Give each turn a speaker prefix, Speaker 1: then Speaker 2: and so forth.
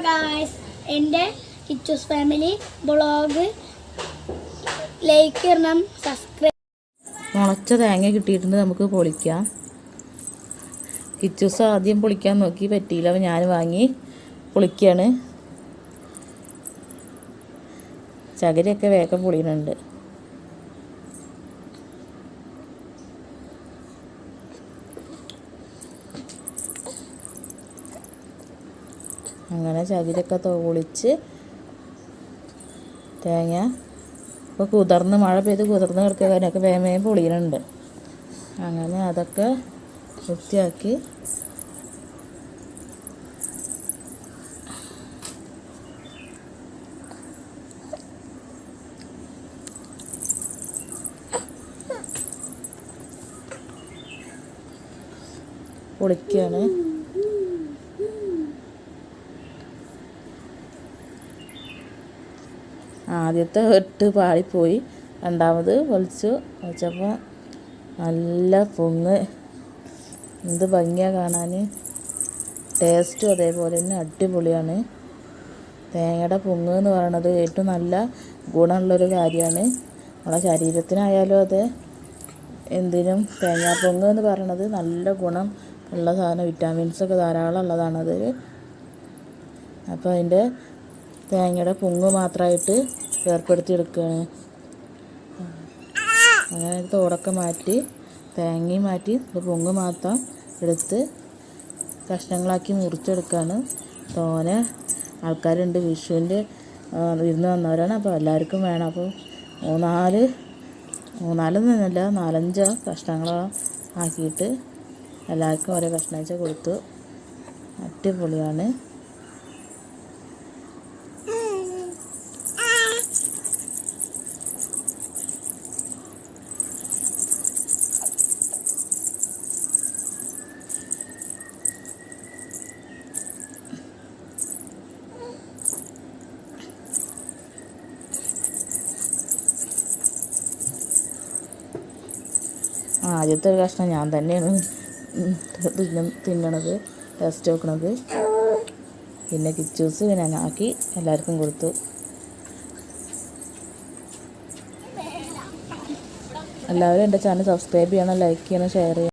Speaker 1: Guys എന്റെ Kichus family blog like ഇടണം subscribe
Speaker 2: മുളച്ച തേങ്ങ കിട്ടിയിട്ടുണ്ട് നമുക്ക് പൊളിക്കാം. കിച്ചൂസ് ആദ്യം പൊളിക്കാൻ നോക്കി പറ്റിയില്ല അപ്പോൾ ഞാൻ വാങ്ങി പൊളിക്കുകയാണ് ചകിരിയൊക്കെ വേഗം പൊളിയുന്നുണ്ട് അങ്ങനെ ചകിരൊക്കെ തോളിച്ച് തേങ്ങ. ഇപ്പോൾ കുതിർന്ന് മഴ പെയ്ത് കുതിർന്ന് കിടക്കുക അതിനൊക്കെ വേമയും പൊളിയുന്നുണ്ട് അങ്ങനെ അതൊക്കെ വൃത്തിയാക്കി. പൊളിക്കുകയാണ് ആദ്യത്തെ എട്ട് പാളിപ്പോയി രണ്ടാമത് വലിച്ചു. വെച്ചപ്പോൾ നല്ല പൊങ്ങ്. എന്ത് ഭംഗിയാണ് കാണാൻ ടേസ്റ്റും അതേപോലെ തന്നെ അടിപൊളിയാണ്. തേങ്ങയുടെ പൊങ്ങ് എന്ന് പറയുന്നത് ഏറ്റവും നല്ല ഗുണമുള്ളൊരു കാര്യമാണ്. നമ്മളെ ശരീരത്തിനായാലും അതെ എന്തിനും തേങ്ങാപ്പൊങ്ങ് എന്ന് പറയണത് നല്ല ഗുണം ഉള്ള സാധനം. വിറ്റാമിൻസൊക്കെ ധാരാളം ഉള്ളതാണത്. അപ്പോൾ അതിന്റെ തേങ്ങയുടെ പൊങ്ങ് മാത്രമായിട്ട് ഏർപ്പെടുത്തിയെടുക്കുകയാണ് അങ്ങനെ തോടൊക്കെ മാറ്റി തേങ്ങയും മാറ്റി പൊങ്ങ് മാത്രം എടുത്ത് കഷ്ണങ്ങളാക്കി മുറിച്ചെടുക്കുകയാണ് തോനെ ആൾക്കാരുണ്ട് വിഷുവിന്റെ വിരുന്ന് വന്നവരാണ്. അപ്പോൾ എല്ലാവർക്കും വേണം. അപ്പോൾ മൂന്നാൽ മൂന്നാലൊന്നും തന്നെയല്ല നാലഞ്ച് കഷ്ണങ്ങൾ ആക്കിയിട്ട് എല്ലാവർക്കും ഓരോ കഷ്ണം വെച്ചാൽ കൊടുത്തു. അടിപൊളിയാണ്. ആദ്യത്തെ ഒരു കഷ്ണം ഞാൻ തന്നെയാണ് തിന്ന തിന്നണത് ടേസ്റ്റ് നോക്കണത്. പിന്നെ കിച്ചൂസ് പിന്നെ ആക്കി എല്ലാവർക്കും കൊടുത്തു. എല്ലാവരും എന്റെ ചാനൽ സബ്സ്ക്രൈബ് ചെയ്യണം ലൈക്ക് ചെയ്യണം ഷെയർ ചെയ്യണം.